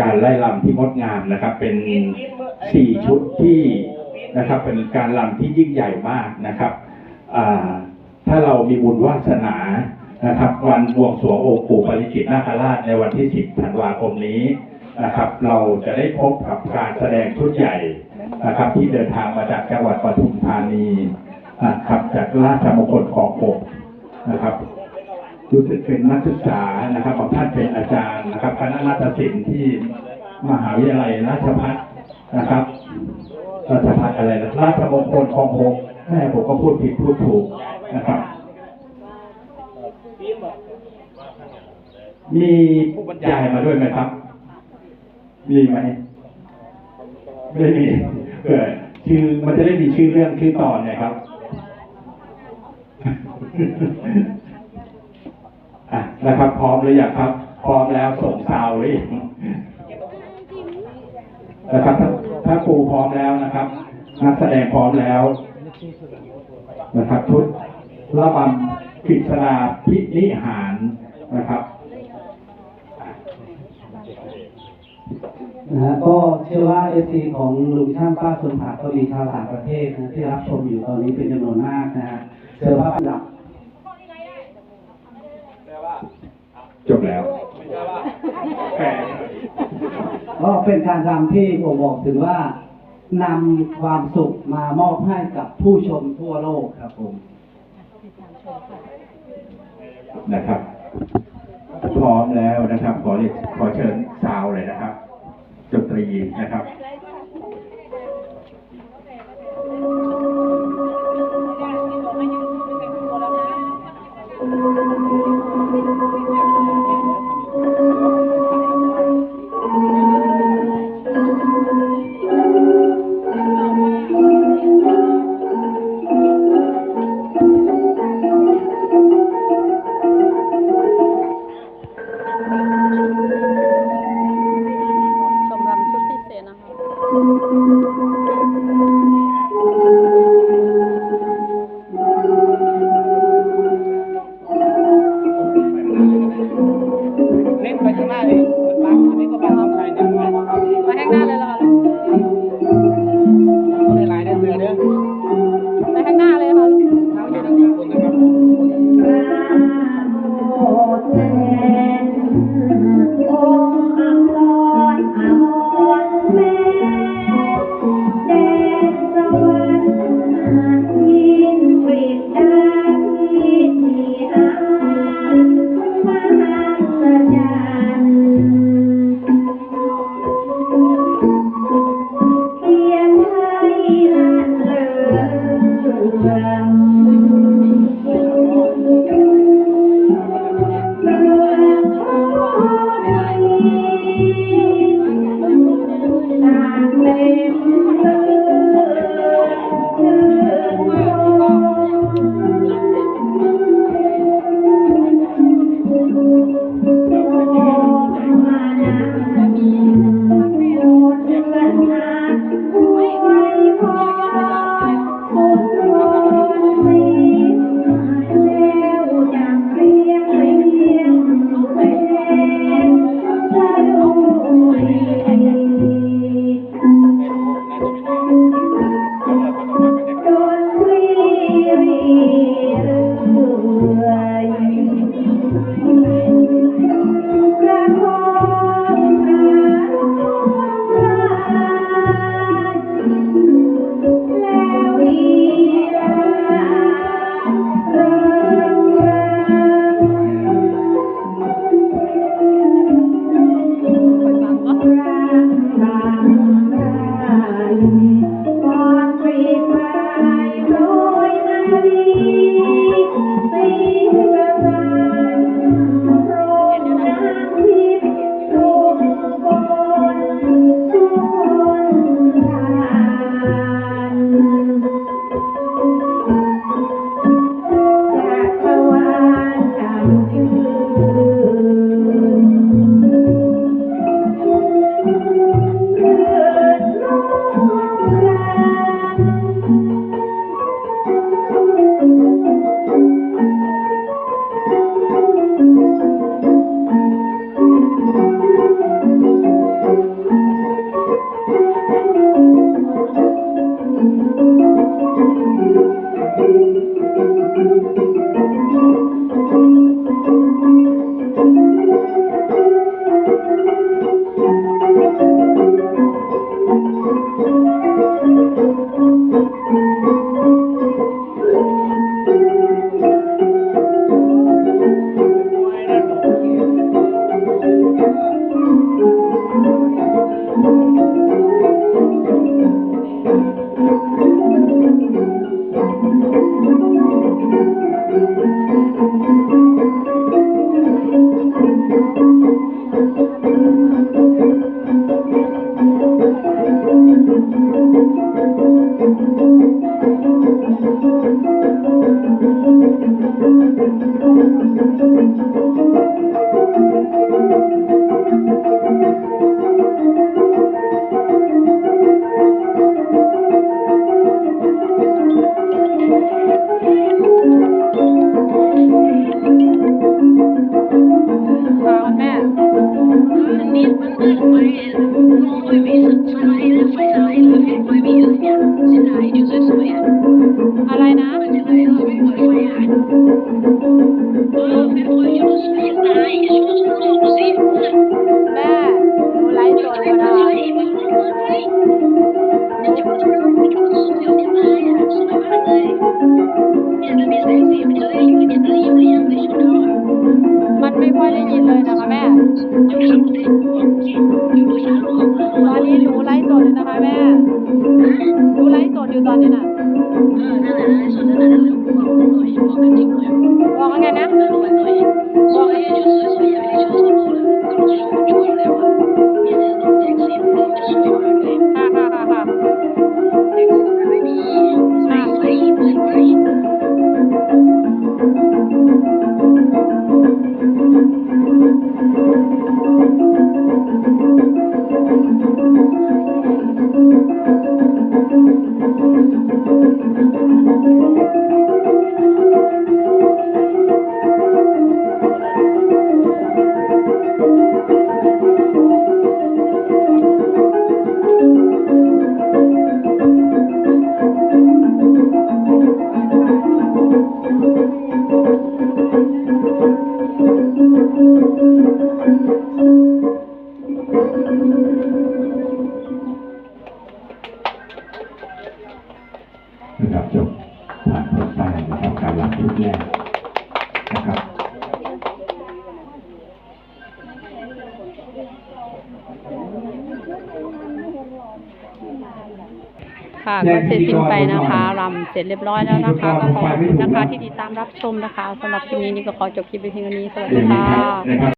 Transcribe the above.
การไล่ลำที่งดงามนะครับ เป็นสี่ชุดที่นะครับ เป็นการลำที่ยิ่งใหญ่มากนะครับถ้าเรามีบุญวาสนานะครับ วันบวงสรวงองค์ปู่ปาริจิตนาคราชในวันที่ 10 ธันวาคมนี้นะครับ เราจะได้พบกับการแสดงชุดใหญ่นะครับ ที่เดินทางมาจากจังหวัดปทุมธานีนะครับจากราชมงคลคลองหกนะครับ รู้สึกเป็นนักศึกษานะครับบางท่านเป็นอาจารย์นะครับคณะนาฏศิลป์ที่มหาวิทยาลัยราชภัฏนะครับราชภัฏอะไรนะราชมงคลคลองหกแม่ผมก็พูดผิดพูดถูกนะครับ มีผู้บรรยายมาด้วยไหมครับ มีไหมไม่มีเผื่อชื่อมันจะได้มีชื่อเรื่องชื่อตอนเนี่ยครับ อะนะครับ พร้อมหรือยังครับ พร้อมแล้วส่งซาวหรือยังนะครับถ้าถ้าครูพร้อมแล้วนะครับนักแสดงพร้อมแล้ว นะครับชุดระบำกฤษณาพินิหารนะครับนะฮะก็เชื่อว่าเอซีของลุงช่างป้าคนผักก็มีชาวต่างประเทศนะที่รับชมอยู่ตอนนี้เป็นจำนวนมากนะฮะเชื่อว่าหลัก จบแล้วแปลก็เป็นการรำที่ผมบอกถึงว่านำความสุขมามอบให้กับผู้ชมทั่วโลกครับผมนะครับ พร้อมแล้วนะครับ ขอเรียกขอเชิญซาวเลยนะครับดนตรีนะครับ มันไม่ค่อยได้ยินเลยนะคะ ตอนนี้หนูไลฟ์สดอยู่นะคะแม่หนูไลฟ์สดอยู่ตอนนี้น่ะเออนั่นแหละส่วนนั่นแหละแล้วบอกหน่อยบอกกันจริงหน่อยบอกว่าไงนะเออบอกหน่อย นะครับจบผ่านพ้นไปนะครับการรับชุดแรกนะครับค่ะก็เสร็จสิ้นไปนะคะรำเสร็จเรียบร้อยแล้วนะคะ ก็ขอบคุณนะคะที่ติดตามรับชมนะคะสำหรับคลิปนี้นี่ก็ขอจบคลิปไปเพียงเท่านี้สวัสเดี๋ดียวนี้ค่ะครับนะครับ